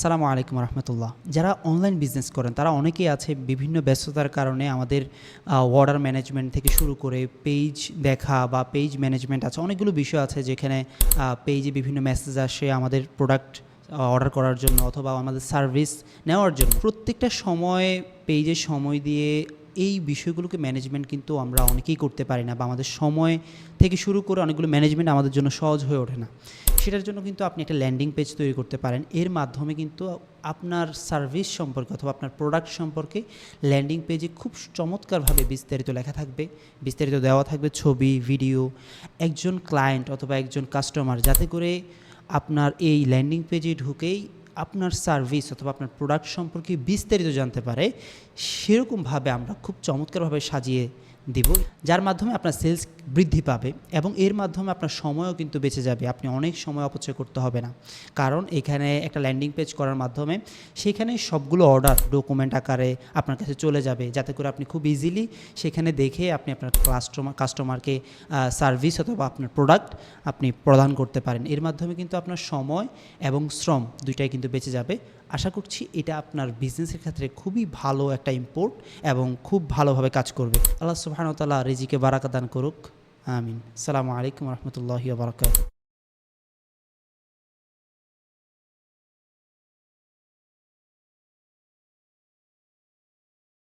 আসসালামু আলাইকুম রহমতুল্লাহ। যারা অনলাইন বিজনেস করেন, তারা অনেকেই আছে বিভিন্ন ব্যস্ততার কারণে আমাদের অর্ডার ম্যানেজমেন্ট থেকে শুরু করে পেজ দেখা বা পেজ ম্যানেজমেন্ট আছে, অনেকগুলো বিষয় আছে যেখানে পেজে বিভিন্ন মেসেজ আসে আমাদের প্রোডাক্ট অর্ডার করার জন্য অথবা আমাদের সার্ভিস নেওয়ার জন্য। প্রত্যেকটা সময় পেজে সময় দিয়ে এই বিষয়গুলোকে ম্যানেজমেন্ট কিন্তু আমরা অনেকেই করতে পারি না বা আমাদের সময় থেকে শুরু করে অনেকগুলো ম্যানেজমেন্ট আমাদের জন্য সহজ হয়ে ওঠে না। সেটার জন্য কিন্তু আপনি একটা ল্যান্ডিং পেজ তৈরি করতে পারেন। এর মাধ্যমে কিন্তু আপনার সার্ভিস সম্পর্কে অথবা আপনার প্রোডাক্ট সম্পর্কে ল্যান্ডিং পেজে খুব চমৎকারভাবে বিস্তারিত লেখা থাকবে। বিস্তারিত দেওয়া থাকবে ছবি ভিডিও একজন ক্লায়েন্ট অথবা একজন কাস্টমার যাতে করে আপনার এই ল্যান্ডিং পেজে ঢুকেই আপনার সার্ভিস অথবা আপনার প্রোডাক্ট সম্পর্কে বিস্তারিত জানতে পারে সেরকমভাবে আমরা খুব চমৎকারভাবে সাজিয়ে দিব, যার মাধ্যমে আপনার সেলস বৃদ্ধি পাবে এবং এর মাধ্যমে আপনার সময়ও কিন্তু বেঁচে যাবে। আপনি অনেক সময় অপচয় করতে হবে না। কারণ এখানে একটা ল্যান্ডিং পেজ করার মাধ্যমে সেখানে সবগুলো অর্ডার ডকুমেন্ট আকারে আপনার কাছে চলে যাবে। যাতে করে আপনি খুব ইজিলি সেখানে দেখে আপনি আপনার কাস্টমার কাস্টমারকে সার্ভিস অথবা আপনার প্রোডাক্ট আপনি প্রদান করতে পারেন। এর মাধ্যমে কিন্তু আপনার সময় এবং শ্রম দুইটাই কিন্তু বেঁচে যাবে। আশা করছি এটা আপনার বিজনেসের ক্ষেত্রে খুবই ভালো একটা ইম্পোর্ট এবং খুব ভালোভাবে কাজ করবে। আল্লাহ সুবাহানতাল্লাহ রিজিকে বারাকা দান করুক। আমিন। সালামু আলাইকুম রহমতুল্লাহ বারাকাত